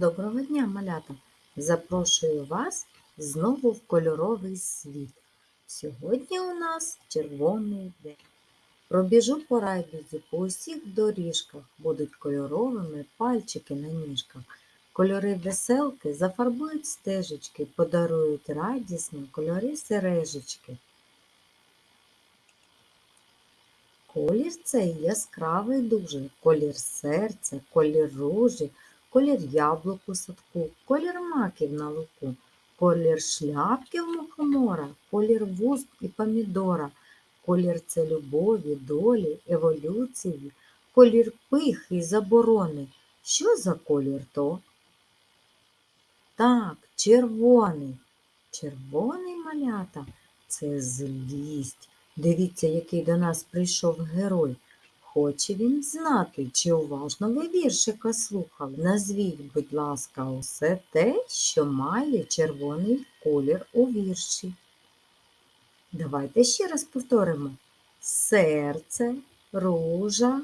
Доброго дня, малята! Запрошую вас знову в кольоровий світ. Сьогодні у нас червоний день. Пробіжу по райдузі по усіх доріжках, будуть кольоровими пальчики на ніжках. Кольори веселки зафарбують стежечки, подарують радісні кольори сережечки. Колір цей яскравий дуже, колір серця, колір ружі, колір яблук у садку, колір маків на луку, колір шляпки в мухомора, колір вуст і помідора, колір це любові, долі, еволюції, колір пихи і заборони. Що за колір то? Так, червоний. Червоний малята це злість. Дивіться, який до нас прийшов герой. Хоче він знати, чи уважно ви віршика слухали. Назвіть, будь ласка, усе те, що має червоний колір у вірші. Давайте ще раз повторимо. Серце, ружа,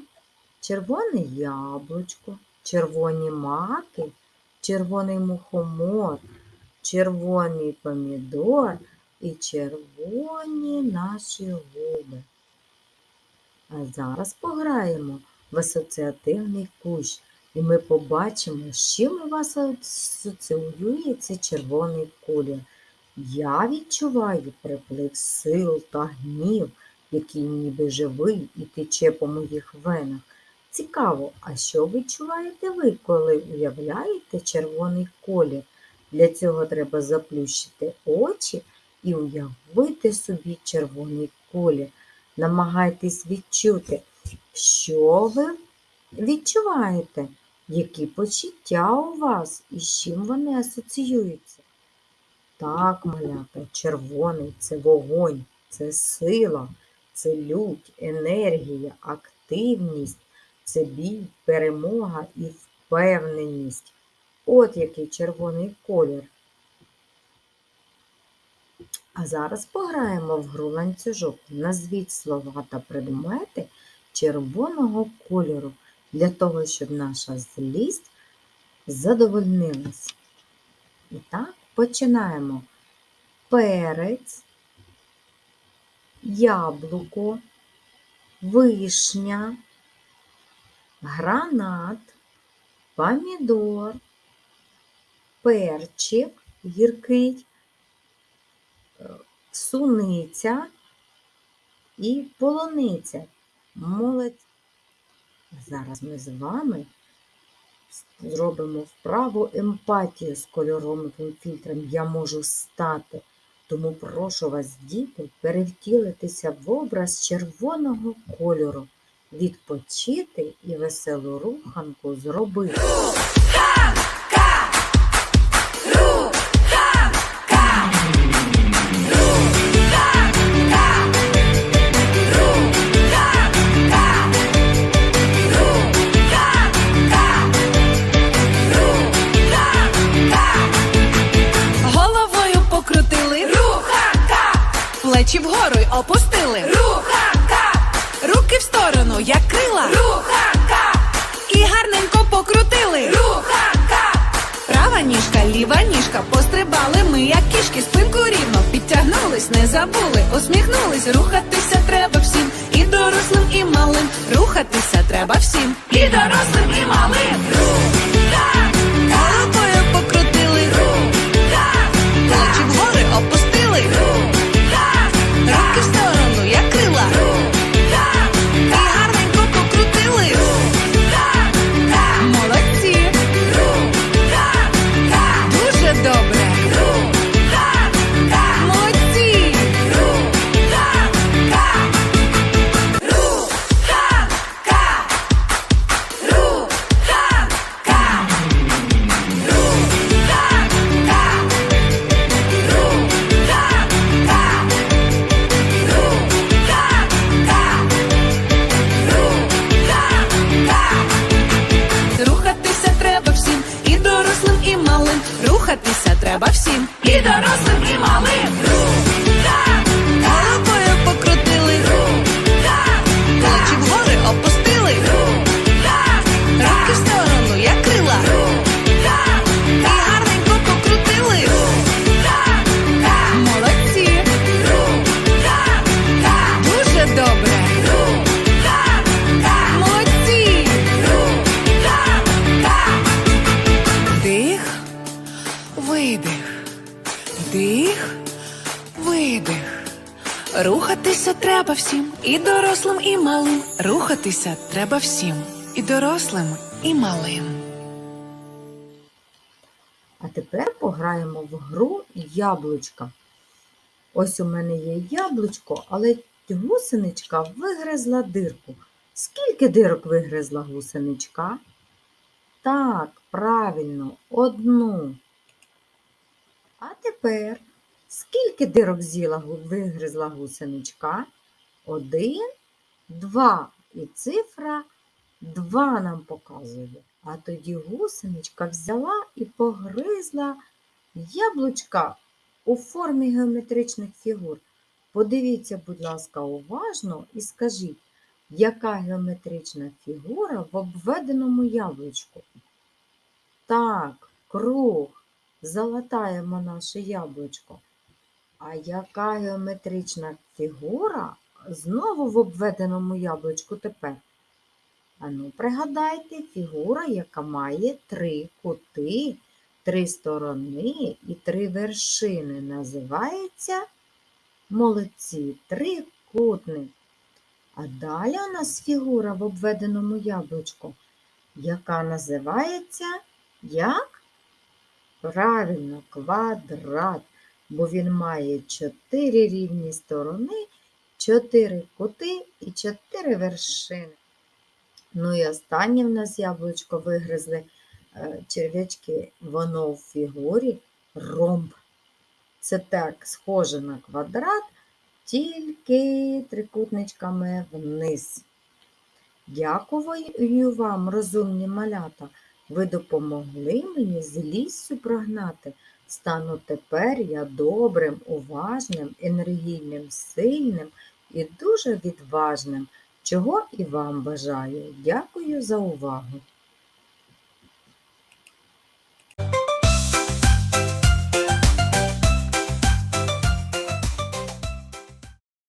червоне яблучко, червоні маки, червоний мухомор, червоний помідор і червоні наші губи. А зараз пограємо в асоціативний кущ, і ми побачимо, з чим у вас асоціюється червоний колір. Я відчуваю приплив сил та гнів, який ніби живий і тече по моїх венах. Цікаво, а що відчуваєте ви, коли уявляєте червоний колір? Для цього треба заплющити очі і уявити собі червоний колір. Намагайтесь відчути, що ви відчуваєте, які почуття у вас і з чим вони асоціюються. Так, малята, червоний це вогонь, це сила, це лють, енергія, активність, це бій, перемога і впевненість. От який червоний колір. А зараз пограємо в гру ланцюжок. Назвіть слова та предмети червоного кольору для того, щоб наша злість задовольнилась. І так, починаємо. Перець, яблуко, вишня, гранат, помідор, перчик гіркий, суниця і полуниця. Молодь. Зараз ми з вами зробимо вправу емпатію з кольоровим фільтром Я можу стати. Тому прошу вас, діти, перевтілитися в образ червоного кольору, відпочити і веселу руханку зробити. Плечі вгору й опустили, руханка, руки в сторону, як крила, руханка, і гарненько покрутили. руханка, Права ніжка, ліва ніжка, пострибали ми, як кішки, спинку рівно. Підтягнулись, не забули, усміхнулись, рухатися треба всім, і дорослим, і малим, рухатися треба всім, і дорослим, і малим. Рухатися треба всім, і дорослим, і малим. Рухатися треба всім, і дорослим, і малим. А тепер пограємо в гру яблучка. Ось у мене є яблучко, але гусеничка вигризла дирку. Скільки дирок вигризла гусеничка? Так, правильно, одну. А тепер скільки дирок з'їла вигризла гусеничка? Один, два. І цифра два нам показує. А тоді гусеничка взяла і погризла яблучка у формі геометричних фігур. Подивіться, будь ласка, уважно і скажіть, яка геометрична фігура в обведеному яблучку? Так, круг. Залатаємо наше яблучко. А яка геометрична фігура знову в обведеному яблучку тепер? Ану, пригадайте, фігура, яка має три кути, три сторони і три вершини, називається молодці, трикутник. А далі у нас фігура в обведеному яблучку, яка називається як? Правильно, квадрат, бо він має чотири рівні сторони, чотири кути і чотири вершини. Ну і останнє в нас яблучко вигризли е, черв'ячки. Воно в фігурі ромб. Це так схоже на квадрат, тільки трикутничками вниз. Дякую вам, розумні малята. Ви допомогли мені з лісу прогнати. Стану тепер я добрим, уважним, енергійним, сильним і дуже відважним чого і вам бажаю. Дякую за увагу!